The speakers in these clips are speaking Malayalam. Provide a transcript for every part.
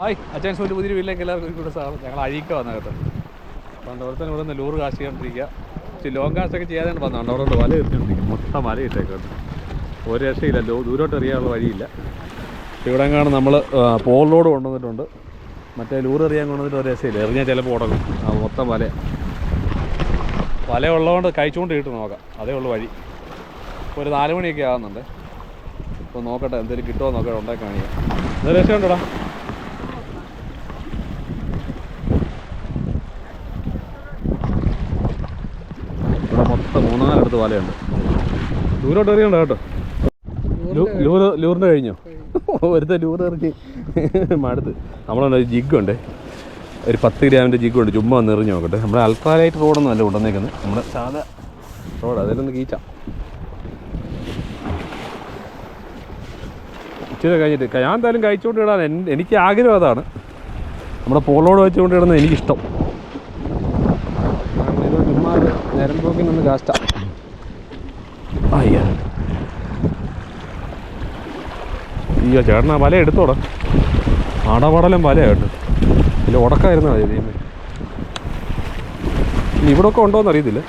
ഹായ് അച്ഛൻ സൂര്യ പുതിരി വീട്ടിലേക്ക് എല്ലാവർക്കും കൂടെ സാധനം ഞങ്ങൾ അഴീക്ക വന്നകത്ത്. കേട്ടോ പണ്ട് അവിടെ തന്നെ ഇവിടെ നിന്ന് ലൂറ് കാശ് ചെയ്യാണ്ടിരിക്കുക ഇച്ചിരി ലോങ് കാശൊക്കെ ചെയ്യാതെ വന്നുണ്ട് അവിടെ വല എത്തിക്കൊണ്ടിരിക്കും മൊത്തം വല ഇട്ടേക്കുണ്ട് ഒരു രക്ഷയില്ല. ലോ ദൂരോട്ട് എറിയാനുള്ള വഴിയില്ല. ഇവിടെ കാണും നമ്മൾ പോൾ ലോഡ് കൊണ്ടുവന്നിട്ടുണ്ട്. മറ്റേ ലൂർ എറിയാൻ കൊണ്ടുവന്നിട്ട് ഒരു രക്ഷയില്ല. എറിഞ്ഞാൽ ചിലപ്പോൾ ഉടങ്ങും മൊത്തം വല. വല ഉള്ളതുകൊണ്ട് കഴിച്ചുകൊണ്ട് കിട്ടും നോക്കാം. അതേ ഉള്ളൂ വഴി. ഒരു നാല് മണിയൊക്കെ ആകുന്നുണ്ട് അപ്പോൾ നോക്കട്ടെ എന്തെങ്കിലും കിട്ടുമോ നോക്കട്ടെ ഉണ്ടാക്കി കാണിക്കാം. എന്തൊരു രക്ഷയുണ്ടോടാ ഇവിടെ മൊത്തം മൂന്നാലടുത്ത് വലയുണ്ട് ദൂരോട്ട് എറിയണ്ട കേട്ടോ ലൂർ ലൂറ് ലൂറിന്റെ കഴിഞ്ഞോ ഒരുത്ത ലൂറ് ഇറക്കി മടുത്ത് നമ്മളൊരു ജിഗുണ്ട് ഒരു പത്ത് ഗ്രാമിന്റെ ജിഗുണ്ട് ചുമ്മാ ഒന്ന് എറിഞ്ഞ് നോക്കട്ടെ നമ്മുടെ അൾട്രാലൈറ്റ് റോഡൊന്നും അല്ല കൊണ്ടുവന്നേക്കുന്നത് നമ്മുടെ സാധാ റോഡ് അതിലൊന്ന് കീച്ചാം ഇച്ചിരി കഴിഞ്ഞിട്ട് ഞാൻ എന്തായാലും കഴിച്ചുകൊണ്ട് ഇടാൻ എനിക്ക് ആഗ്രഹം അതാണ് നമ്മുടെ പോളോട് വെച്ചുകൊണ്ട് ഇടുന്നത് എനിക്കിഷ്ടം ചുമ്മാ നേരം പോക്കിനൊന്ന് കാസ്റ്റ അയ്യ അയ്യോ ചേട്ടനാ വല എടുത്തോടാ. അടപടലം വല കേട്ടോ ഇല്ല ഉടക്കായിരുന്നു ദൈവമേ ഇനി ഇവിടെ ഒക്കെ ഉണ്ടോയെന്ന് അറിയത്തില്ല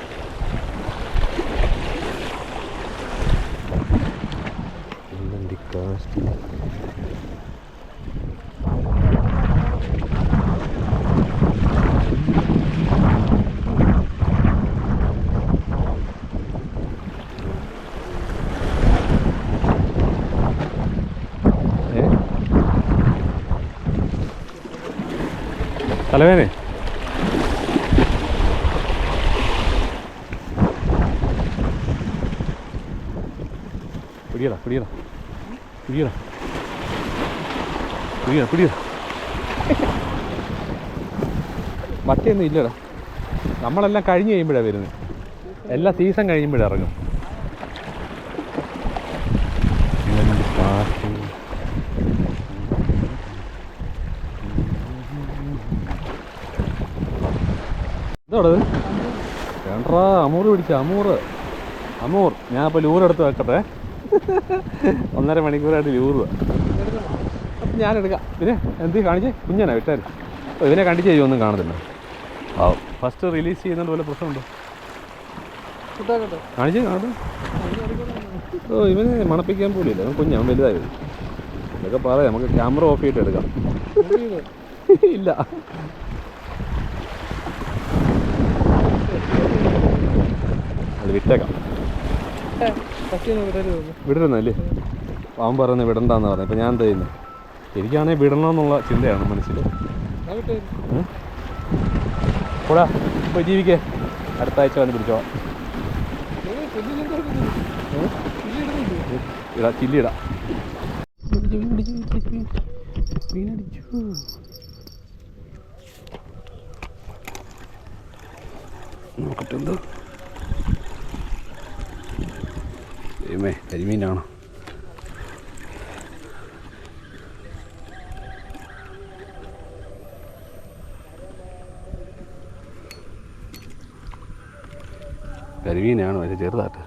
ഏ തലവേനെ പിടിയടാ പിടിയടാ. പിടിയടാ. പിടിയടാ പിടിയടാ. മറ്റൊന്നും ഇല്ലടാ. നമ്മളെല്ലാം കഴിഞ്ഞ് കഴിയുമ്പോഴാണ് വരുന്നത്. എല്ലാ സീസൺ കഴിയുമ്പോഴേ ഇറങ്ങും. ഇതോടെ വേണ്ടാ അമൂറ് പിടിച്ച അമൂറ്. അമൂർ ഞാൻ അപ്പോൾ ലൂറെടുത്ത് വെക്കട്ടെ. ഒന്നര മണിക്കൂറായിട്ട് ലൂറ് അപ്പം ഞാൻ എടുക്കാം. പിന്നെ എന്ത് കാണിച്ചേ? കുഞ്ഞനാ വിട്ടാൽ ഇവനെ കണ്ടിച്ച് ചെയ്യുമൊന്നും കാണത്തില്ല. ആ ഫസ്റ്റ് റിലീസ് ചെയ്യുന്നതുകൊണ്ട് വല്ല പ്രശ്നമുണ്ടോ? കാണിച്ചേ കാണട്ടെ ഓ ഇവനെ മണപ്പിക്കാൻ പോലും ഇല്ല അവൻ കുഞ്ഞാ അവൻ വലുതായി ഇതൊക്കെ പറയാം നമുക്ക് ക്യാമറ ഓഫ് ചെയ്തിട്ട് എടുക്കാം. ഇല്ല. വിട്ടേക്കാം. വിടരുന്നല്ലേ അവൻ പറയുന്നത് വിടണ്ടെന്ന് പറഞ്ഞു ഇപ്പം ഞാൻ എന്താ ചെയ്യുന്നത് എനിക്കാണെങ്കിൽ വിടണമെന്നുള്ള ചിന്തയാണ് മനസ്സിൽ കൂടാ ഇപ്പോൾ ജീവിക്കേ. അടുത്ത ആഴ്ച വന്ന് പിടിച്ചോ ഇടാ ചില്ലി ഇടാ നോക്കട്ടെ എന്തോ ദൈവമേ കരിമീനാണോ. കരിമീനാണ് വലിയ ചെറുതായിട്ട്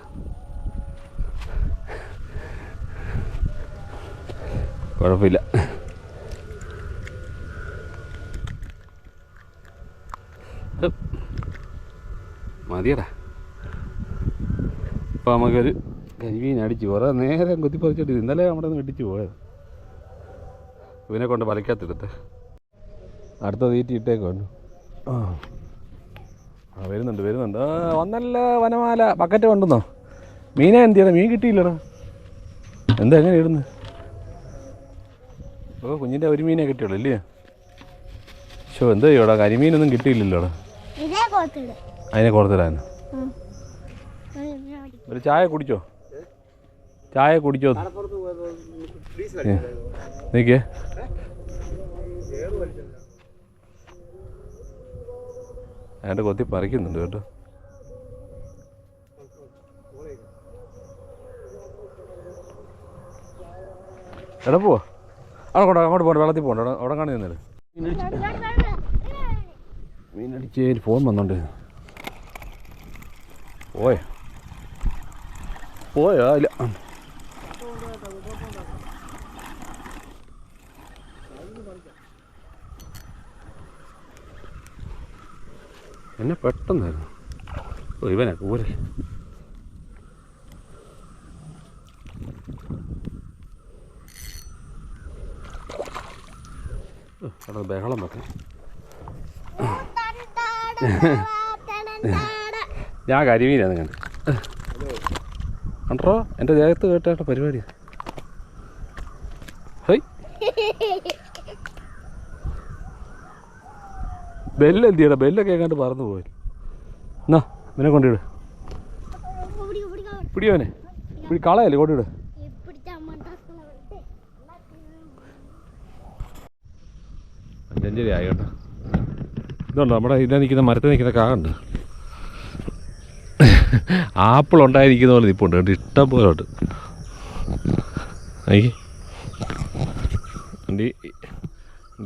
കുഴപ്പമില്ല. മതിയടാ. ഇപ്പം നമുക്കൊരു കരിമീൻ അടിച്ചു കുറേ നേരം കുത്തിപ്പറിച്ചിട്ട് ഇന്നലെ നമ്മുടെ നിന്ന് വെട്ടിച്ച് പോയത്. ഇവനെ കൊണ്ട് വലയ്ക്കകത്തെടുത്ത് അടുത്ത തീറ്റി ഇട്ടേക്കുണ്ട് ആ. ആ വരുന്നുണ്ട് വരുന്നുണ്ട്. വന്നല്ല വനമാല. ബക്കറ്റ് കൊണ്ടുവന്നോ? മീനെ എന്ത് ചെയ്യണം മീൻ കിട്ടിയില്ലടാ. എന്താ എങ്ങനെ ഇടുന്നു? ഓ കുഞ്ഞിന്റെ ഒരു മീനെ കിട്ടിയുള്ളൂ ഇല്ലേ? ഷോ എന്താ ചെയ്യോടാ കരിമീനൊന്നും കിട്ടിയില്ലല്ലോടാ. അതിനെ കൊടുത്തിടാൻ ഒരു ചായ കുടിച്ചോ? ചായ കുടിച്ചോ? നീക്കേ. അയാളുടെ കൊത്തി പറിക്കുന്നുണ്ട് കേട്ടോ. എടാ പോവാ. അവിടെ കൊണ്ടോ അങ്ങോട്ട് പോകണ്ട വെള്ളത്തിൽ പോകണ്ട അവിടെ അവിടെ കാണി നിന്നത് മീനടിച്ച് ഫോൺ വന്നോണ്ട്. പോയോ? പോയോ? ഇല്ല. എന്നെ പെട്ടെന്നായിരുന്നു. ഓ ഇവനെ കൂരൽ ഓ, അവിടെ ബഹളം വെക്കാം. ഞാൻ കരിമീനാണ് ഞാൻ കണ്ടോ? എന്റെ ദേഹത്ത് കേട്ടേട്ട പരിപാടി ഹൈ ബെല്ല് എന്ത് ചെയ്യണം ബെല്ലൊക്കെ പറന്നു പോയി. എന്നാ ഇവനെ കൊണ്ടിട് പിടിയോനെ പിടി കളയല്ലേ കൊണ്ടിട് അഞ്ചഞ്ചരി ആയിട്ടോ. ഇതുണ്ടോ നമ്മുടെ ഇതിൽ നിൽക്കുന്ന മരത്തിൽ നിൽക്കുന്ന കാണ്ട് ആപ്പിൾ ഉണ്ടായിരിക്കുന്ന പോലെ നിൽപ്പുണ്ട് കേട്ടോ ഇഷ്ടം പോലെ ഉണ്ട്.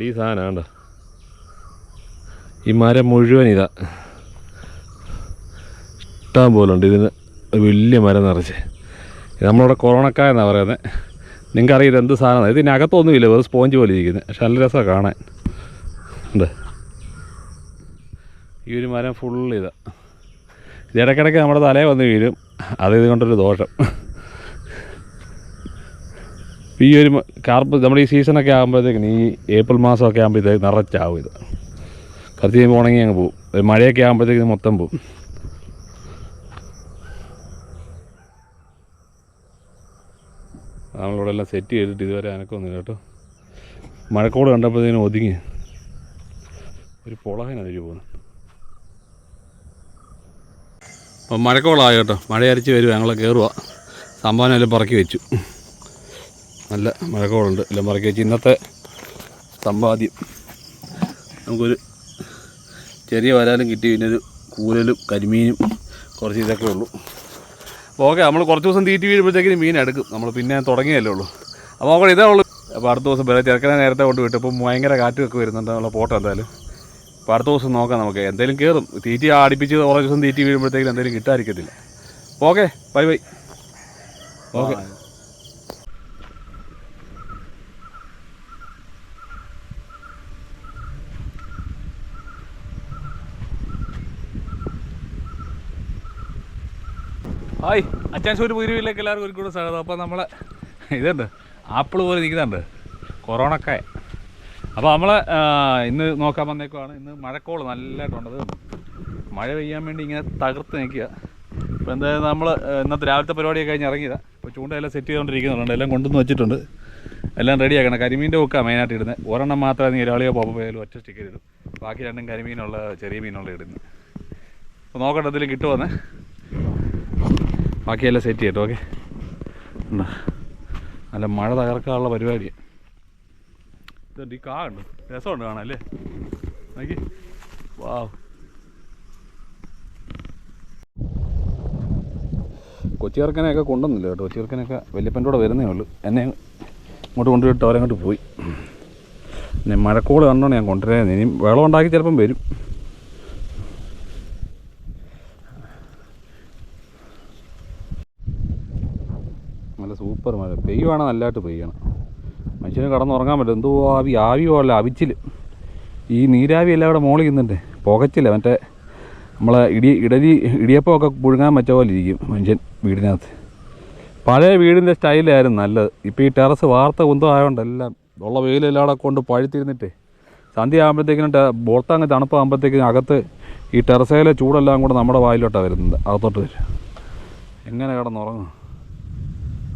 ഈ സാധനം കണ്ടോ? ഈ മരം മുഴുവൻ ഇതാ. ഇഷ്ടം പോലുണ്ട്. ഇതിന് വലിയ മരം നിറച്ച്. നമ്മളിവിടെ കൊറോണക്കായ എന്നാണ് പറയുന്നത് നിങ്ങൾക്ക് അറിയാം എന്ത് സാധനമാണ് ഇതിനകത്തൊന്നുമില്ല. വെറും സ്പോഞ്ച് പോലെ ഇരിക്കുന്നത് പക്ഷെ നല്ല രസമാണ് കാണാൻ. ഉണ്ട്. ഈ ഒരു മരം ഫുള്ള് ഇതാ. ഇടയ്ക്കിടയ്ക്ക് നമ്മുടെ തലേ വന്ന് വീഴും. അത് ഇത് കൊണ്ടൊരു ദോഷം. ഈ ഒരു കാർപ്പ് നമ്മുടെ ഈ സീസണൊക്കെ ആകുമ്പോഴത്തേക്കിന് ഈ ഏപ്രിൽ മാസമൊക്കെ ആകുമ്പോഴത്തേക്ക് നിറച്ചാവും ഇത്. കത്തി കഴിയുമ്പോൾ ഉണങ്ങി അങ്ങ് പോകും മഴയൊക്കെ ആകുമ്പോഴത്തേക്ക് മൊത്തം പോകും നമ്മളിവിടെ എല്ലാം സെറ്റ് ചെയ്തിട്ട് ഇതുവരെ അനക്കൊന്നുമില്ല കേട്ടോ. മഴക്കോട് കണ്ടപ്പോഴത്തേനും ഒതുങ്ങി. ഒരു പുളകനാണ് പോകുന്നു അപ്പം മഴക്കോളായി കേട്ടോ. മഴ അരച്ച് വരും ഞങ്ങൾ കയറുക സംഭാവന എല്ലാം പറക്കി വെച്ചു. നല്ല മഴക്കോളുണ്ട്. എല്ലാം പറക്കി വെച്ച് ഇന്നത്തെ സമ്പാദ്യം നമുക്കൊരു ചെറിയ വരാലും കിട്ടി പിന്നെ ഒരു കൂലലും കരിമീനും കുറച്ച് ഇതൊക്കെ ഉള്ളൂ. അപ്പോൾ ഓക്കെ നമ്മൾ കുറച്ച് ദിവസം തീറ്റി വീഴുമ്പോഴത്തേക്കിനും മീൻ എടുക്കും. നമ്മൾ പിന്നെ തുടങ്ങിയല്ലേ ഉള്ളൂ. അപ്പോൾ നോക്കണം ഇതേ ഉള്ളൂ. അപ്പോൾ അടുത്ത ദിവസം വില ചെറുക്കനെ നേരത്തെ കൊണ്ട് വിട്ടു അപ്പോൾ ഭയങ്കര കാറ്റുമൊക്കെ വരുന്നുണ്ട് നമ്മളെ പോട്ടെ എന്തായാലും. അപ്പോൾ അടുത്ത ദിവസം നോക്കാം നമുക്ക്. എന്തെങ്കിലും കയറും തീറ്റി ആടിപ്പിച്ച് കുറേ ദിവസം തീറ്റി വീഴുമ്പോഴത്തേക്കും എന്തെങ്കിലും കിട്ടാതിരിക്കത്തില്ല. Okay bye bye. Okay. Hi. അച്ഛൻ ഒരു പുതിരിലേക്ക് എല്ലാവർക്കും ഒരു കൂടെ സ്വാഗതം. അപ്പോൾ നമ്മൾ ഇതുണ്ട്. ആപ്പിൾ പോലെ നിൽക്കുന്നുണ്ട് കൊറോണക്കായ. അപ്പോൾ നമ്മൾ ഇന്ന് നോക്കാൻ വന്നേക്കുവാണ്. ഇന്ന് മഴക്കോൾ നല്ലതായിട്ടുണ്ട് അത് കണ്ടോ? മഴ പെയ്യാൻ വേണ്ടി ഇങ്ങനെ തകർത്ത് നിൽക്കുക. ഇപ്പോൾ എന്തായാലും നമ്മൾ ഇന്നത്തെ രാവിലത്തെ പരിപാടിയൊക്കെ കഴിഞ്ഞ് ഇറങ്ങിയതാണ് ഇപ്പോൾ ചൂണ്ടയെല്ലാം സെറ്റ് ചെയ്തുകൊണ്ടിരിക്കുന്നുണ്ട് എല്ലാം കൊണ്ടുവന്ന് വെച്ചിട്ടുണ്ട്. എല്ലാം റെഡി ആക്കണം. കരിമീന്റെ ഒക്കെ മെയിനായിട്ട് ഇടുന്നത് ഒരെണ്ണം മാത്രമേ നീ ഒരാളിയോ പോയാലും ഒറ്റ സ്റ്റിക്കർ ഇടും. ബാക്കി രണ്ടും കരിമീനുള്ള ചെറിയ മീനുള്ള ഇടുന്നത് അപ്പോൾ നോക്കട്ടെ എന്തെങ്കിലും കിട്ടുമെന്ന് ബാക്കിയെല്ലാം സെറ്റ് ചെയ്തു ഓക്കെ ഉണ്ടോ? നല്ല മഴ തകർക്കാനുള്ള പരിപാടിയാണ് ഇതുണ്ട് ഈ കാ ഉണ്ട് രസമുണ്ട് കാണാം അല്ലേ? നോക്കി. വാ കൊച്ചിയർക്കനെയൊക്കെ കൊണ്ടുവന്നില്ല കേട്ടോ. കൊച്ചിയർക്കനൊക്കെ വല്യപ്പന്റെ കൂടെ വരുന്നേ ഉള്ളൂ. എന്നെ ഇങ്ങോട്ട് കൊണ്ടുപോയിട്ട് അവരങ്ങോട്ട് പോയി. പിന്നെ മഴക്കോൾ കണ്ടോണ്ട് ഞാൻ കൊണ്ടുവരാൻ ഇനി വെള്ളം ഉണ്ടാക്കി ചിലപ്പം വരും. നല്ല സൂപ്പർ മഴ. പെയ്യുവാണ് നല്ലതായിട്ട് പെയ്യണം. മനുഷ്യന് കടന്നുറങ്ങാൻ പറ്റും. എന്തോ ആവി ആവി പോലെ അവിച്ചിൽ ഈ നീരാവി എല്ലാം ഇവിടെ മോളി നിന്നുണ്ട് പുകച്ചില്ല മറ്റേ നമ്മളെ ഇടി ഇഡലി ഇടിയപ്പമൊക്കെ പുഴുങ്ങാൻ പറ്റ പോലെ ഇരിക്കും മനുഷ്യൻ വീടിനകത്ത്. പഴയ വീടിന്റെ സ്റ്റൈലായിരുന്നു നല്ലത്. ഇപ്പോൾ ഈ ടെറസ് വാർത്ത കുന്തം ആയതുകൊണ്ട് എല്ലാം ഉള്ള വെയിലെല്ലാം അവിടെ കൊണ്ട് പഴുത്തിരുന്നിട്ടേ. സന്ധ്യ ആകുമ്പോഴത്തേക്കിനും ബോർത്തങ്ങ് തണുപ്പാകുമ്പോഴത്തേക്കിനും അകത്ത് ഈ ടെറസയിലെ ചൂടെല്ലാം കൂടെ നമ്മുടെ വായിലോട്ടാണ് വരുന്നത്. അകത്തോട്ട് വരും. എങ്ങനെ കിടന്നുറങ്ങും?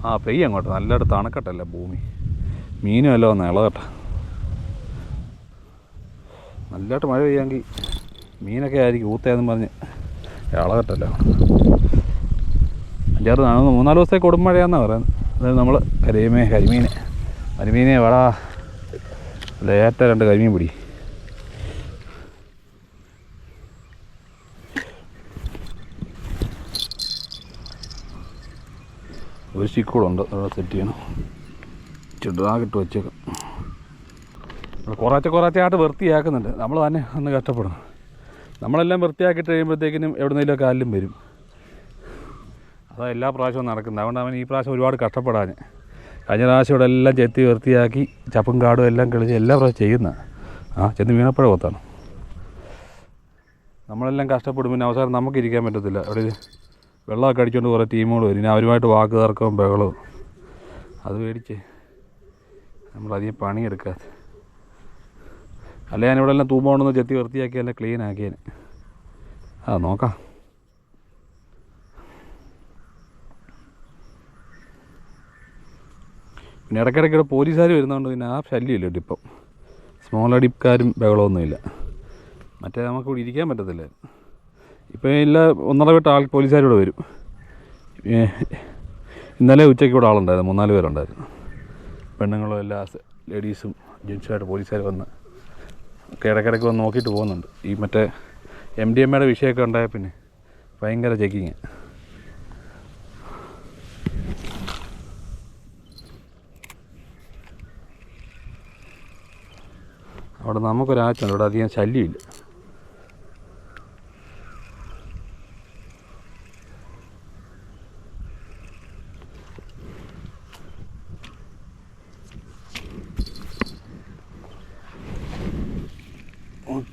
ആ പെയ്യ അങ്ങോട്ട്. നല്ലൊരു തണക്കട്ടല്ല ഭൂമി. മീനും അല്ല ഒന്ന് ഇളകട്ടെ. നല്ലതായിട്ട് മഴ പെയ്യാമെങ്കിൽ മീനൊക്കെ ആയിരിക്കും ഊത്തയെന്നും പറഞ്ഞ് ഇളകട്ടല്ലോ. അഞ്ചാറ് മൂന്നാൽ ദിവസത്തേക്ക് കൊടുമഴയാന്നാണ് പറയുന്നത്. അതായത് നമ്മൾ കരിമീൻ കരിമീൻ കരിമീനെ വടാ ലേറ്റ രണ്ട് കരിമീൻ പിടി. ഒരു സ്റ്റിക്കൂടുണ്ട് അവിടെ സെറ്റ് ചെയ്യണം. ചെറുതാകിട്ട് വെച്ചേക്കാം. നമ്മൾ കുറേശ്ശെ ആയിട്ട് വൃത്തിയാക്കുന്നുണ്ട്. നമ്മൾ തന്നെ ഒന്ന് കഷ്ടപ്പെടണം. നമ്മളെല്ലാം വൃത്തിയാക്കിയിട്ട് കഴിയുമ്പോഴത്തേക്കിനും എവിടുന്നേലും കാലിലും വരും. അതാ എല്ലാ പ്രാവശ്യവും നടക്കുന്നത്. അതുകൊണ്ട് അവൻ ഈ പ്രാവശ്യം ഒരുപാട് കഷ്ടപ്പെടാൻ കഴിഞ്ഞ പ്രാവശ്യം ഇവിടെ എല്ലാം ചെത്തി വൃത്തിയാക്കി ചപ്പും കാടും എല്ലാം കളിച്ച് എല്ലാ പ്രാവശ്യം ചെയ്യുന്ന. ആ ചെന്ന് വീണപ്പോഴേ കൊത്താണ് നമ്മളെല്ലാം കഷ്ടപ്പെടും. പിന്നെ അവസാനം നമുക്കിരിക്കാൻ പറ്റത്തില്ല. അവിടെ വെള്ളമൊക്കെ അടിച്ചുകൊണ്ട് കുറേ ടീമുകൾ വരും. ഇനി അവരുമായിട്ട് വാക്ക് തർക്കവും ബഹളവും. അത് മേടിച്ച് നമ്മളധികം പണിയെടുക്കാത്ത അല്ല ഞാനിവിടെ എല്ലാം തൂമ്പോണ്ടെന്ന് ചെത്തി വൃത്തിയാക്കി എല്ലാം ക്ലീൻ ആക്കിയേനെ ആ നോക്കാം. പിന്നെ ഇടയ്ക്കിടയ്ക്ക് ഇവിടെ പോലീസുകാർ വരുന്നതുകൊണ്ട് പിന്നെ ആ ശല്യമില്ല ഇപ്പം. സ്മോൾ അടിക്കാരും ബഹളമൊന്നുമില്ല. മറ്റേ നമുക്ക് ഇവിടെ ഇരിക്കാൻ പറ്റത്തില്ല ഇപ്പോൾ എല്ലാ ഒന്നര വട്ടം ആൾ പോലീസുകാരിവിടെ വരും. ഇന്നലെ ഉച്ചയ്ക്ക് ഇവിടെ ആളുണ്ടായിരുന്നു മൂന്നാൽ പേരുണ്ടായിരുന്നു. പെണ്ണുങ്ങളും എല്ലാ ലേഡീസും ജെൻസുമായിട്ട് പോലീസുകാർ വന്ന് ഇടയ്ക്കിടയ്ക്ക് വന്ന് നോക്കിയിട്ട് പോകുന്നുണ്ട്. ഈ മറ്റേ എം ഡി എം എയുടെ വിഷയമൊക്കെ ഉണ്ടായ പിന്നെ ഭയങ്കര ചെക്കിങ് അവിടെ നമുക്കൊരാഴ്ചയുണ്ട് ഇവിടെ അധികം ശല്യമില്ല.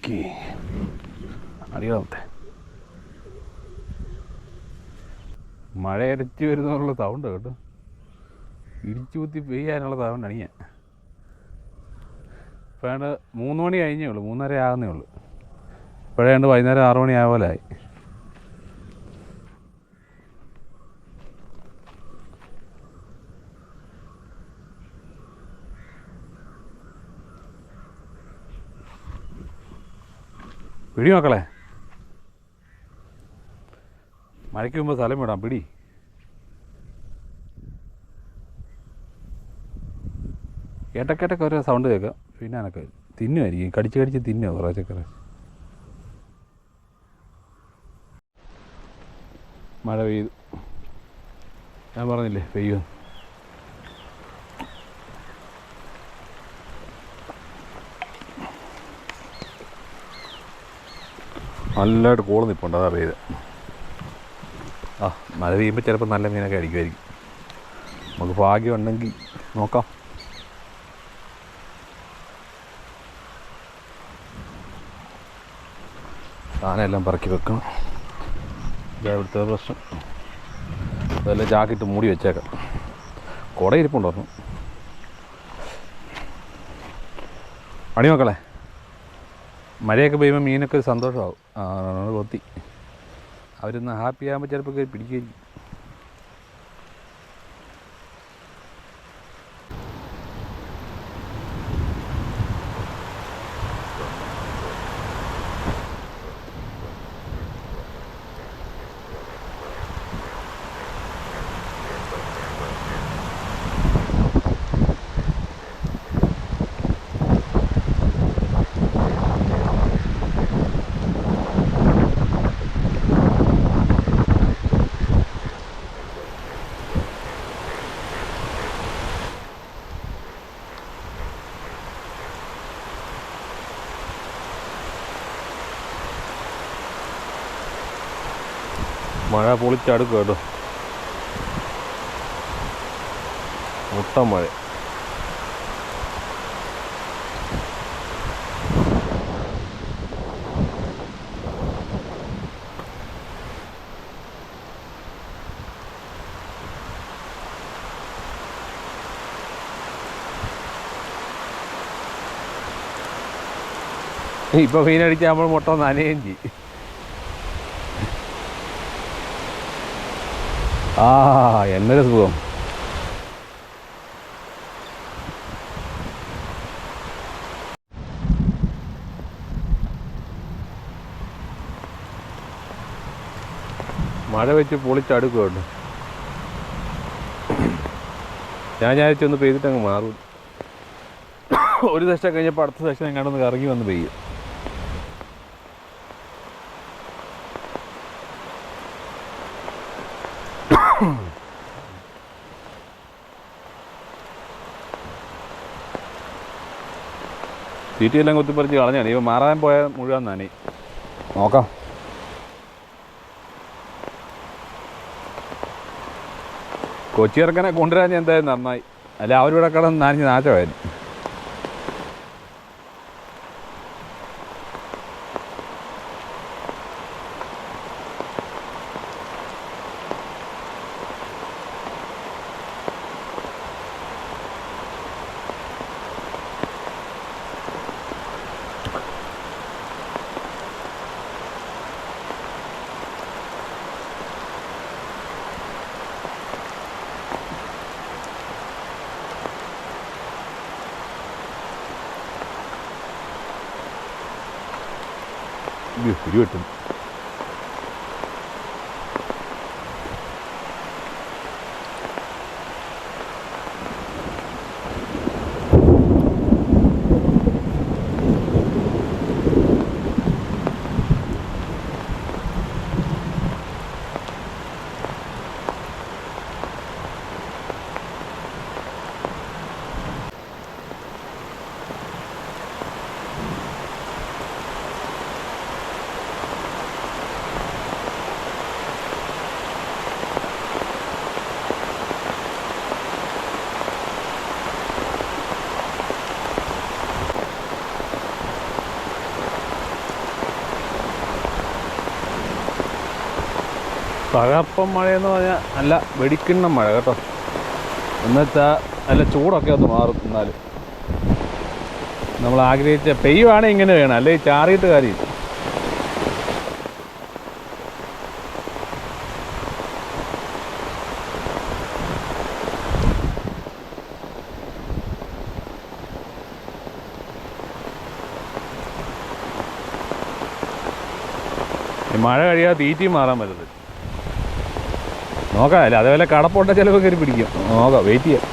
ഓക്കെ അടിയാവട്ടെ മഴ ഇരച്ച് വരുന്നുള്ള സൗണ്ട് കേട്ടോ. ഇടിച്ചു കുത്തി പെയ്യാനുള്ള സൗണ്ട് ഞാൻ. ഇപ്പോഴാണ്ട് മൂന്ന് മണി കഴിഞ്ഞേ ഉള്ളൂ മൂന്നര ആകുന്നേ ഉള്ളൂ. ഇപ്പോഴാണ്ട് വൈകുന്നേരം ആറു മണി ആയ പോലെ ആയി. പിടി മക്കളെ. മഴയ്ക്ക് മുമ്പ് സ്ഥലം വിടാം പിടി. ഏട്ടക്കേട്ടൊക്കെ ഒരു സൗണ്ട് കേൾക്കാം. പിന്നെ എനക്ക് തിന്നുമായിരിക്കും. കടിച്ച് കടിച്ച് തിന്നുക കുറേശ്ശെ മഴ പെയ്തു. ഞാൻ പറഞ്ഞില്ലേ പെയ്യും നല്ലതായിട്ട് കോൾ നിൽപ്പുണ്ട് അതാ പെയ്ത് ആ മഴ പെയ്യുമ്പോൾ ചിലപ്പോൾ നല്ല മീനൊക്കെ അടിക്കുമായിരിക്കും നമുക്ക് ഭാഗ്യം ഉണ്ടെങ്കിൽ നോക്കാം. സാധനം എല്ലാം പറക്കി വെക്കണം. ഇതാ ഇവിടുത്തെ പ്രശ്നം. അതെല്ലാം ജാക്കറ്റ് മൂടി വെച്ചേക്കാം. കുട ഇരിപ്പുണ്ടോ അണി മക്കളെ മഴയൊക്കെ പെയ്യുമ്പോൾ മീനൊക്കെ ഒരു സന്തോഷമാവും. കൊത്തി. അവരൊന്ന് ഹാപ്പി ആകുമ്പോൾ ചിലപ്പോൾ പിടിക്കുകയും മഴ പൊളിച്ചടുക്കും കേട്ടോ. മുട്ട മഴ. ഇപ്പൊ മീനടിച്ചാൽ നമ്മൾ മുട്ട നനയും ചെയ്യും. ആ എന്നൊരു സുഖം. മഴ വെച്ച് പൊളിച്ചടുക്കുണ്ട് ഞാൻ ഒന്ന് പെയ്തിട്ട് അങ്ങ് മാറും. ഒരു ദശ കഴിഞ്ഞപ്പോൾ അടുത്ത ദശ എങ്ങാണ്ടൊന്ന് കറങ്ങി വന്ന് പെയ്യും. തീറ്റയെല്ലാം കുത്തിപ്പറിച്ച് കളഞ്ഞാണ് ഇവ മാറാൻ പോയാൽ മുഴുവൻ നനി. നോക്കാം. കൊച്ചി ഇറക്കനെ കൊണ്ടുവരാൻ എന്തായാലും നന്നായി. അല്ല അവരിവിടെ കിടന്ന് നനഞ്ഞ് നാശമായിരുന്നു. അയ്യോ, ഇടി തകർപ്പം മഴയെന്ന് പറഞ്ഞാൽ നല്ല വെടിക്കുന്ന മഴ കേട്ടോ. എന്നുവെച്ചാൽ നല്ല ചൂടൊക്കെ ഒന്ന് മാറും എന്നാലും. നമ്മൾ ആഗ്രഹിച്ച പെയ്യുവാണെങ്കിൽ ഇങ്ങനെ വേണം. അല്ലെങ്കിൽ ചാറിയിട്ട് കാര്യം. മഴ കഴിയാതെ തീറ്റി മാറാൻ പറ്റത്തില്ല. നോക്കാം അല്ല അതേപോലെ കടപ്പുണ്ട ചിലവ് കയറി പിടിക്കും. നോക്കാം വെയിറ്റ് ചെയ്യാം.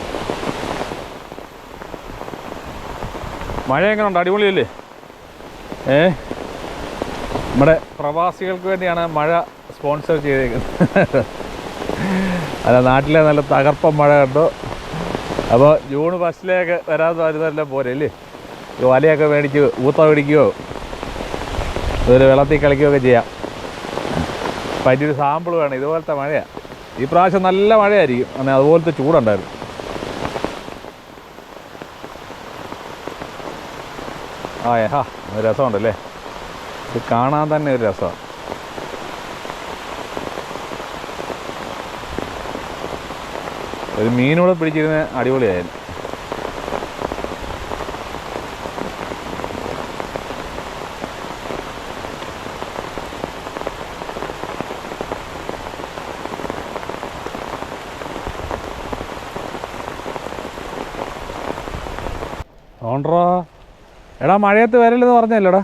മഴ എങ്ങനെ ഉണ്ട് അടിപൊളിയല്ലേ? ഏ? നമ്മുടെ പ്രവാസികൾക്ക് വേണ്ടിയാണ് മഴ സ്പോൺസർ ചെയ്തേക്കുന്നത്. അല്ല നാട്ടിലെ നല്ല തകർപ്പൻ മഴ കണ്ടു. അപ്പോൾ ജൂൺ ഫസ്റ്റിലേക്ക് വരാൻ വരുന്നതെല്ലാം പോരെ അല്ലേ? ഈ വലയൊക്കെ മേടിച്ച് ഊത്ത പിടിക്കുകയോ ഒരു വെള്ളത്തിൽ കളിക്കുകയൊക്കെ ചെയ്യാം. പറ്റിയൊരു സാമ്പിൾ വേണം. ഇതുപോലത്തെ മഴയാണ് ഈ പ്രാവശ്യം നല്ല മഴയായിരിക്കും. അങ്ങനെ അതുപോലത്തെ ചൂടുണ്ടായിരുന്നു. ആ ഹാ രസമുണ്ടല്ലേ? ഇത് കാണാൻ തന്നെ ഒരു രസമാണ് ഒരു മീനൂടെ പിടിച്ചിരുന്ന അടിപൊളിയായിരുന്നു. എടാ മഴയത്ത് വരല്ലെന്ന് പറഞ്ഞല്ലോടാ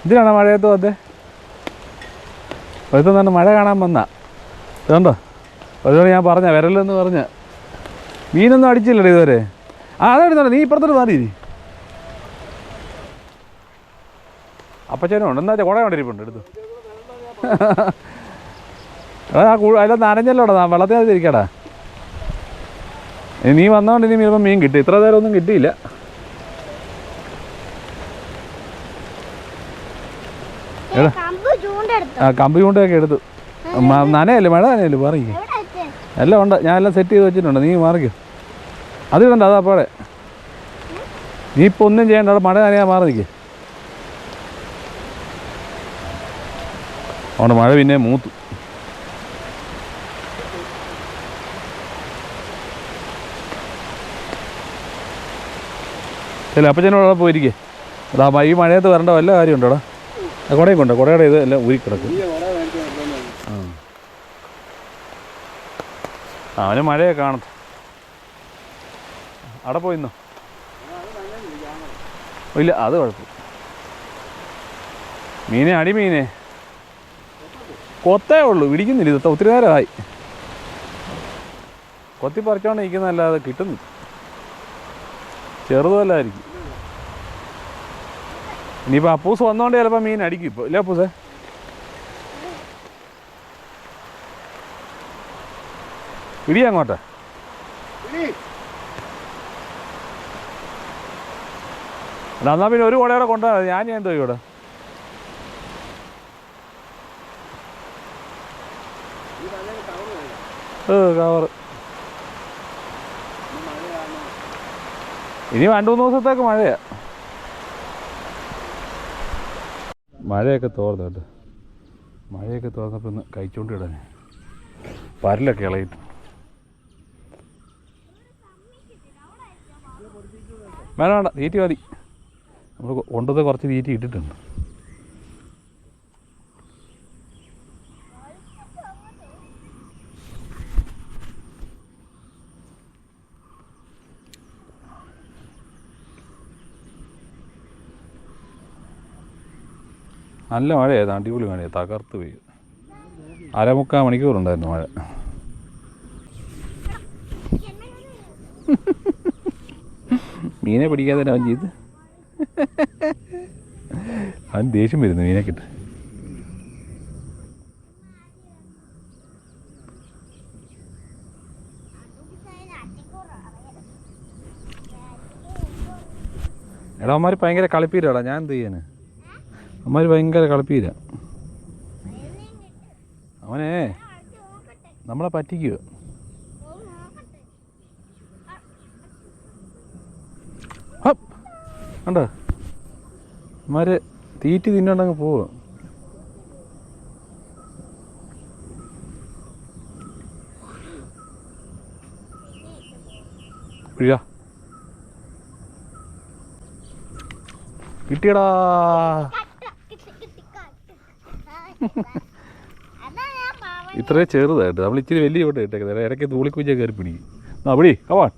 എന്തിനാണ് മഴയത്ത് വന്നേ ഒരുത്തം തന്നെ മഴ കാണാൻ വന്ന. ഇതുണ്ടോ? ഒരുതവണ ഞാൻ പറഞ്ഞ വരല്ലെന്ന് പറഞ്ഞ. മീനൊന്നും അടിച്ചില്ലടേ ഇതുവരെ. ആ അതെടുത്തോളൂ നീ ഇപ്പുറത്തോട്ട് മാറി അപ്പച്ചനും ഉണ്ട്. എന്താ കുട കൊണ്ടിരിപ്പുണ്ട് എടുത്തു. എടാ ആ കൂ അതിലെ നനഞ്ഞല്ലോടാ വെള്ളത്തിൽ ഇരിക്കടാ. ഇനി നീ വന്നോണ്ട് ഇനി മീൻ കിട്ടി. ഇത്ര നേരം ഒന്നും കിട്ടിയില്ല എടാ കമ്പ് ചൂണ്ടെടുത്തു കമ്പി കൊണ്ടൊക്കെ എടുത്തു. നനയല്ലേ മഴ നനയല്ലേ പറയും. എല്ലാം ഉണ്ട്. ഞാൻ എല്ലാം സെറ്റ് ചെയ്ത് വെച്ചിട്ടുണ്ട്. നീ മാറിക്കോ. അത് ഇടണ്ട അതാ പോടെ. നീ ഇപ്പൊ ഒന്നും ചെയ്യണ്ട. അവിടെ മഴ നനയാൻ മാറി നിൽക്കേ അതുകൊണ്ട് മഴ പിന്നെ മൂത്തു. ശരി അപ്പച്ചനോട് പോയിരിക്കേ. അതാ ഈ മഴയത്ത് വരേണ്ട വല്ല കാര്യമുണ്ടോടാ? കുടയും കൊണ്ട് കുടയുടെ ഇത് എല്ലാം ഊരി കിടക്കും. ആ. അവന് മഴയൊക്കെ കാണത്ത് അവിടെ പോയിന്നോ ഇല്ല അത് കുഴപ്പം. മീനെ അടിമീനെ കൊത്തേ ഉള്ളൂ പിടിക്കുന്നില്ല. ഇത് ഒത്തിരി നേരമായി. കൊത്തി പറിച്ചോണ്ട് നിൽക്കുന്നതല്ലാതെ കിട്ടുന്നു ചെറുതല്ലായിരിക്കും. ഇനിയിപ്പോൾ അപ്പൂസ് വന്നോണ്ട് ചിലപ്പോൾ മീൻ അടിക്കും ഇപ്പോൾ ഇല്ല അപ്പൂസേ ഇടി അങ്ങോട്ട്. എടാ, എന്നാ പിന്നെ ഒരു കുടയോടെ കൊണ്ടുപോകാം ഞാൻ ഞാൻ എന്തോ ഇവിടെ? കവർ ഇനി രണ്ടു മൂന്ന് ദിവസത്തേക്ക് മഴയാ. മഴയൊക്കെ തോർന്നു കേട്ടോ. മഴയൊക്കെ തോർന്നപ്പോൾ ഒന്ന് കഴിച്ചോണ്ട് ഇടാൻ പരലൊക്കെ ഇളയിട്ട്. വേണ്ട വേണ്ട തീറ്റി മതി. നമ്മൾ കൊണ്ടത് കുറച്ച് തീറ്റി ഇട്ടിട്ടുണ്ട്. നല്ല മഴയായിരുന്നു അടിപൊളി മഴയാണ് തകർത്ത് പെയ്തു അരമുക്കാൽ മണിക്കൂറുണ്ടായിരുന്നു മഴ. മീനെ പിടിക്കാതെ അവൻ ചെയ്ത്? അവൻ ദേഷ്യം വരുന്നു മീനെ കിട്ട് എടാ അവന്മാർ ഭയങ്കര കളിപ്പീരാടാ ഞാൻ എന്ത് ചെയ്യാന്? അവന്മാർ ഭയങ്കര കളിപ്പീര. അവനെ നമ്മളെ പറ്റിക്കുക കണ്ടോ? അവന്മാര് തീറ്റി തിന്നണ്ടങ്ങ് പോവുക കിട്ടിയടാ. ഇത്രയും ചെറുതായിട്ട്. നമ്മൾ ഇച്ചിരി വലിയ ഇവിടെ ഇട്ടേക്കുന്നത്. ഇടയ്ക്ക് തൂളിക്കുഞ്ഞ കയറി പിടിക്കും. അവിടെ കവാൻ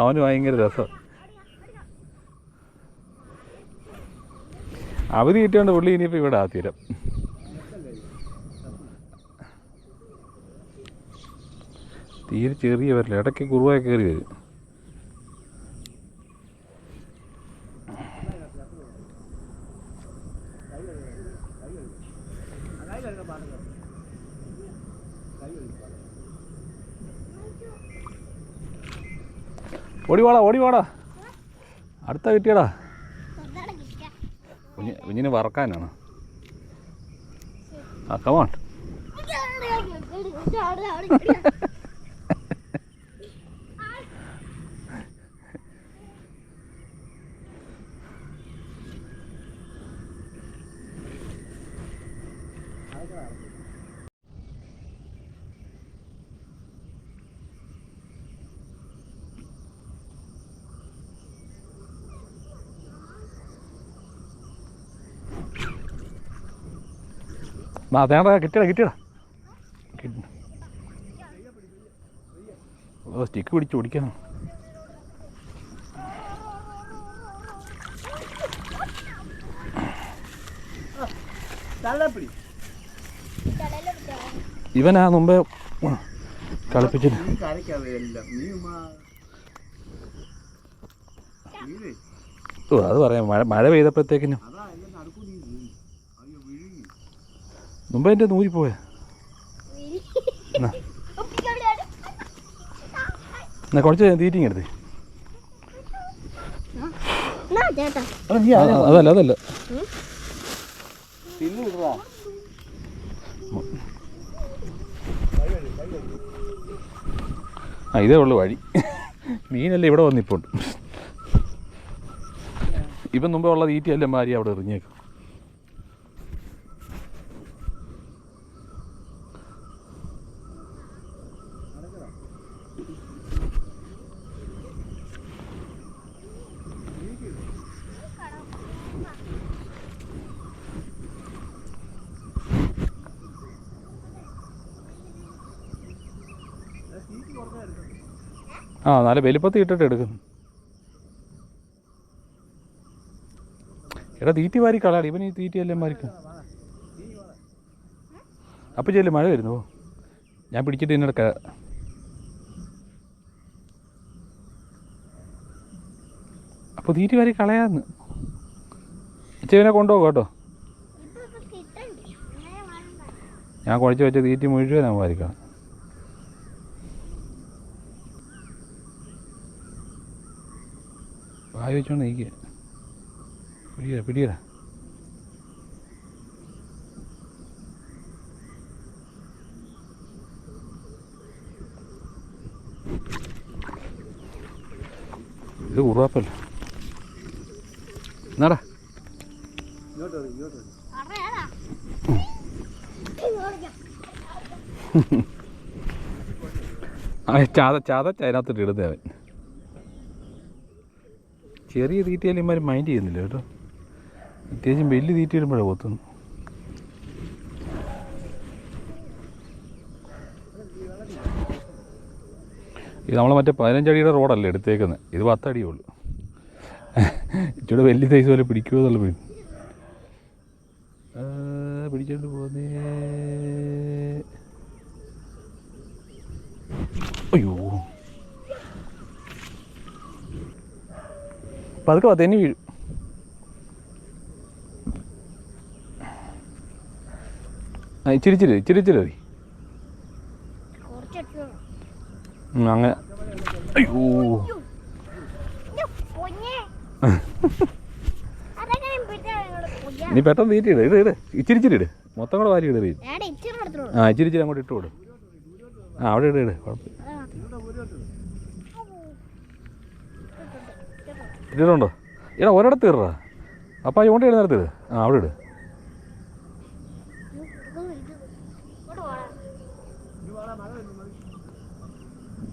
അവന് ഭയങ്കര രസം. അവധി കിട്ടിയോണ്ട് പുള്ളി ഇനിയിപ്പോൾ ഇവിടെ ആ തീരം തീരെ ചെറിയ വരില്ല ഇടയ്ക്ക് കുറുവായി കയറി വരും. ഓടി വാടാ ഓടി വാടാ അടുത്ത കിട്ടിയടാ. കുഞ്ഞ് കുഞ്ഞിന് വറക്കാനാണ്. ആ കമാൺ ആ തേണ്ട കിട്ടിയടാ കിട്ടിയടാ. കിട്ടി. ഓ സ്റ്റിക്ക് പിടിച്ച് ഓടിക്കണം. ഇവനാ മുമ്പേ കളിപ്പിച്ചിട്ട്. ഓ അത് പറയാം. മഴ മഴ പെയ്തപ്പോഴത്തേക്കിനും അതാ എല്ലാം നടക്കൂ നീ പോയി അയ്യോ വിഴുങ്ങി മുമ്പേ എന്റെ നൂരി? പോയ എന്നാ കുറച്ച് തീറ്റിങ് എടുത്തേ. അതല്ല അതല്ല. ആ ഇതേ ഉള്ളു വഴി. മീനല്ലേ ഇവിടെ വന്നിപ്പോണ്ട്. ഇപ്പം മുമ്പേ ഉള്ള തീറ്റയല്ലേ മാരി അവിടെ എറിഞ്ഞേക്കും. ആ നല്ല വലിപ്പത്തിൽ ഇട്ടിട്ട് എടുക്കുന്നു എടാ തീറ്റി വാരി കളയാടി. ഇവൻ ഈ തീറ്റിയെല്ലാം വാരിക്കും അപ്പം ചെല്ലു മഴ വരുന്നു? ഞാൻ പിടിച്ചിട്ട് ഇതിനെടുക്ക അപ്പോൾ തീറ്റി വാരി കളയാന്ന്. ചെവിനെ കൊണ്ടുപോകും കേട്ടോ. ഞാൻ കുഴച്ച് വെച്ച തീറ്റി മുഴുവനാ വാരിക്കണം വായി നിൽക്കുക പിടിയട പിടിയടാ. ഇത് ഉറപ്പല്ല ചാത ചാതച്ച് അതിനകത്തിട്ട് ഇടുന്നേ അവൻ. ചെറിയ തീറ്റയാലും ഇമാര് മൈൻഡ് ചെയ്യുന്നില്ല കേട്ടോ. അത്യാവശ്യം വലിയ തീറ്റ ഇടുമ്പോഴാണ് പോത്തുന്നു ഇത് നമ്മൾ മറ്റേ പതിനഞ്ചടിയുടെ റോഡല്ലേ എടുത്തേക്കുന്നത് ഇത് പത്തടിയേ ഉള്ളൂ. ഇച്ചിരി വലിയ സൈസ് പോലെ പിടിക്കുമോ എന്നുള്ള പേടി പിടിച്ചോണ്ട് പോന്നേ. അയ്യോ. പതുക്കെ വാ, തെന്നി വീഴും. ആ ഇച്ചിരി ഇച്ചിരി ഇച്ചിരി ഇച്ചിരി മതി. അങ്ങനെ. അയ്യോ? നീ പെട്ടെന്ന് തീറ്റി ഇട് ഇട് ഇട്. ഇച്ചിരി ഇച്ചിരി ഇട്. മൊത്തം കൂടെ വാരി ഇട് തീ ഞാൻ ഇച്ചിരി എടുത്തോളൂ ആ ഇച്ചിരി ഇച്ചിരി അങ്ങോട്ട് ഇട്ട് കൊടു. ആ അവിടെ ഇട് ഇട്. കുഴപ്പമില്ല. ഇട്ടിട്ടുണ്ടോ എടാ ഒരിടത്ത് ഇടാ അപ്പം ഈ ഓണ്ടി ഇടുന്ന ഇട്. ആ അവിടെ ഇട്.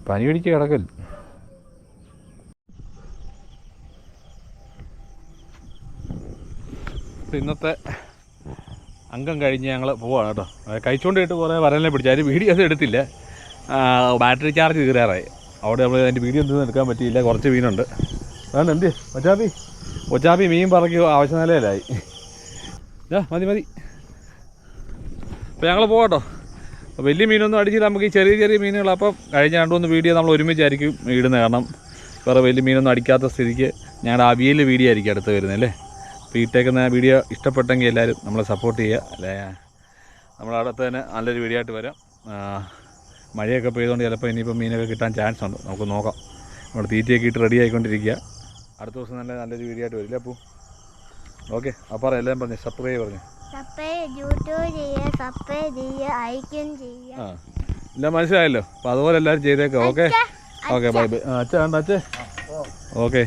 പനി പിടിച്ച് കിടക്കൽ. ഇന്നത്തെ അംഗം കഴിഞ്ഞ് ഞങ്ങൾ പോവാണ് കേട്ടോ. കഴിച്ചുകൊണ്ടിട്ട് കുറേ വരലിനെ പിടിച്ചു. അതിന് വീഡിയോ ഒന്നും എടുത്തില്ല. ബാറ്ററി ചാർജ് തീരാറായി. അവിടെ നമ്മൾ അതിന്റെ വീഡിയോ ഒന്നും എടുക്കാൻ പറ്റിയില്ല. കുറച്ച് മീനുണ്ട് അതുകൊണ്ട് എന്ത്? ഒച്ചാപ്പി ഒച്ചാപ്പി മീൻ പറക്കി ആവശ്യ നിലയിലായി മതി മതി. അപ്പോൾ ഞങ്ങൾ പോകട്ടോ വലിയ മീനൊന്നും അടിച്ചില്ല. നമുക്ക് ഈ ചെറിയ ചെറിയ മീനുകൾ അപ്പം കഴിഞ്ഞ രണ്ട് മൂന്ന് വീഡിയോ നമ്മൾ ഒരുമിച്ചായിരിക്കും ഇടുന്നത്. കാരണം വേറെ വലിയ മീനൊന്നും അടിക്കാത്ത സ്ഥിതിക്ക് ഞങ്ങളുടെ അവിയൽ വീഡിയോ ആയിരിക്കും അടുത്ത് വരുന്നത് അല്ലേ? അപ്പോൾ ഇട്ടേക്കുന്ന വീഡിയോ ഇഷ്ടപ്പെട്ടെങ്കിൽ എല്ലാവരും നമ്മളെ സപ്പോർട്ട് ചെയ്യുക അല്ലേ? അടുത്ത് തന്നെ നല്ലൊരു വീഡിയോ ആയിട്ട് വരാം. മഴയൊക്കെ പെയ്തുകൊണ്ട് ചിലപ്പോൾ ഇനിയിപ്പോൾ മീനൊക്കെ കിട്ടാൻ ചാൻസ് ഉണ്ട്. നമുക്ക് നോക്കാം. നമ്മൾ തീറ്റയൊക്കെ ഇട്ട് റെഡി ആയിക്കൊണ്ടിരിക്കുക. അടുത്ത ദിവസം നല്ല നല്ലൊരു വീഡിയോ ആയിട്ട് വരില്ല അപ്പൂ? ഓക്കെ അപ്പോൾ എല്ലാം പറഞ്ഞു സബ്സ്ക്രൈബ് പറഞ്ഞു. ആ എല്ലാം മനസ്സിലായല്ലോ? അപ്പോൾ അതുപോലെ എല്ലാവരും ചെയ്തേക്കാം ഓക്കെ? ഓക്കെ ബൈ ബൈ അച്ഛ വേണ്ട അച്ഛേ. ഓക്കെ.